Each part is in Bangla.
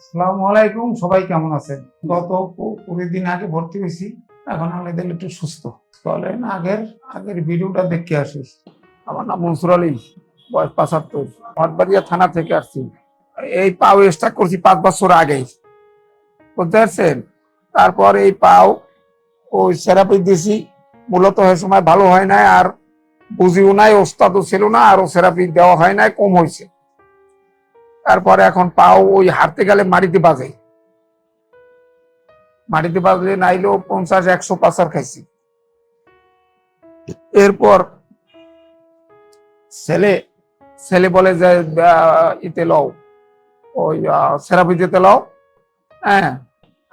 আসসালামু আলাইকুম, সবাই কেমন আছেন? গত কুড়ি দিন আগে ভর্তি হয়েছি, এখন একটু সুস্থ। আগের আগের ভিডিওটা দেখে আসিস আমার নাম মনসুর আলী, বয়স থানা থেকে আসছি। এই পাও করছি পাঁচ বছর আগে। বুঝতে পারছেন? তারপর এই পাও ওই থেরাপি দিছি। মূলত ওই সময় ভালো হয় নাই, আর বুঝিও নাই, ওস্তাদও ছিল না আর ও থেরাপি দেওয়া হয় নাই, কম হয়েছে। তারপরে এখন পাও ওই হারতে গেলে মাটিতে বাজে। মাটিতে বাজলে নাইলেও পঞ্চাশ, একশো পাচার খাইছি। এরপর ছেলে ছেলে বলে যে ইতে লও, ওই সেরাপি দিতে লও হ্যাঁ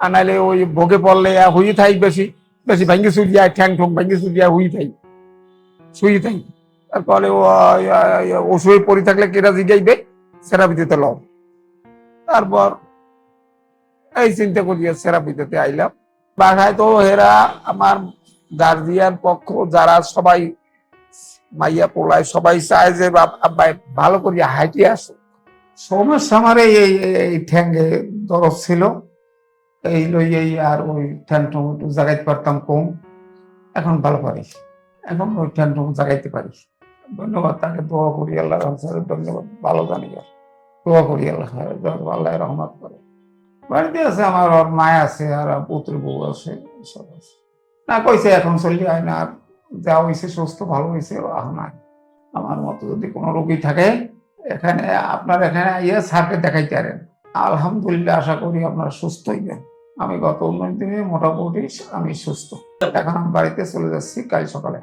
আর নাইলে ওই ভোগে পড়লে হুই থাই বেশি বেশি ভাঙ্গি সুরিয়া ঠ্যাং ঠোং ভাঙ্গি সুরিয়া হুই থাই শুই থাই। তারপরে ও ও শুয়ে পড়ে থাকলে কেরা জিগাইবে? সেরাপি দিতে লও। তারপর এই চিন্তা করিয়া থেরাপি দিতে আইলাম। বাসায় তো হেরা আমার গার্জিয়ান পক্ষ, যারা সবাই মাইয়া পোলায় সবাই চায় যে আব্বাই, ভালো করিয়া হাইটে আসো। এই, এই- ঠ্যাঙ্গে ছিল। এই আর ওই ঠ্যাং একটু জাগাইতে পারতাম কম। এখন ভালো পারি। এখন ওই ঠ্যাং ঠুং জাগাইতে পারি। ধন্যবাদ, তাকে দোয়া করি আল্লাহ ধন্যবাদ, ভালো জানি আর। দোয়া করি আল্লাহ আল্লাহ রহমত করে। বাড়িতে আছে আমার, ওর মায় আছে আর পুত্র বউ আছে, সব আছে। না, কইছে এখন চলি হয় না, আর যা হয়েছে সুস্থ, ভালো হয়েছে এখন আর আমার মতো যদি কোনো রোগী থাকে, এখানে, আপনার এখানে ইয়ে স্যারকে দেখাইতে পারেন। আলহামদুলিল্লাহ, আশা করি আপনারা সুস্থ হইবেন। আমি গত উনিশ দিনে মোটামুটি আমি সুস্থ। এখন আমি বাড়িতে চলে যাচ্ছি কাল সকালে।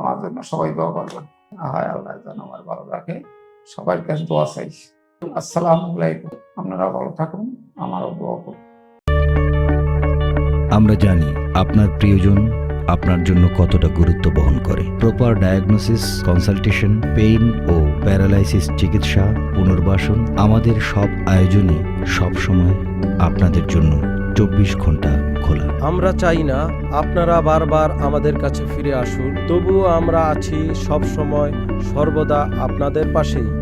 আমার জন্য সবাই দোয়া করবেন। হয় আল্লাহ যেন আমার ভালো রাখে। সবার কাছে দোয়া চাই। আসসালামু আলাইকুম। আপনারা ভালো থাকুন আমারও দোয়া করুন। আমরা জানি আপনার প্রিয়জন আপনার জন্য কতটা গুরুত্ব বহন করে। প্রপার ডায়াগনোসিস কনসালটেশন পেইন ও প্যারালাইসিস চিকিৎসা পুনর্বাসন আমাদের সব আয়োজনই সব সময় আপনাদের জন্য চব্বিশ ঘণ্টা খোলা। আমরা চাই না আপনারা বারবার আমাদের কাছে ফিরে আসুন তবুও আমরা আছি সব সময় সর্বদা আপনাদের পাশেই।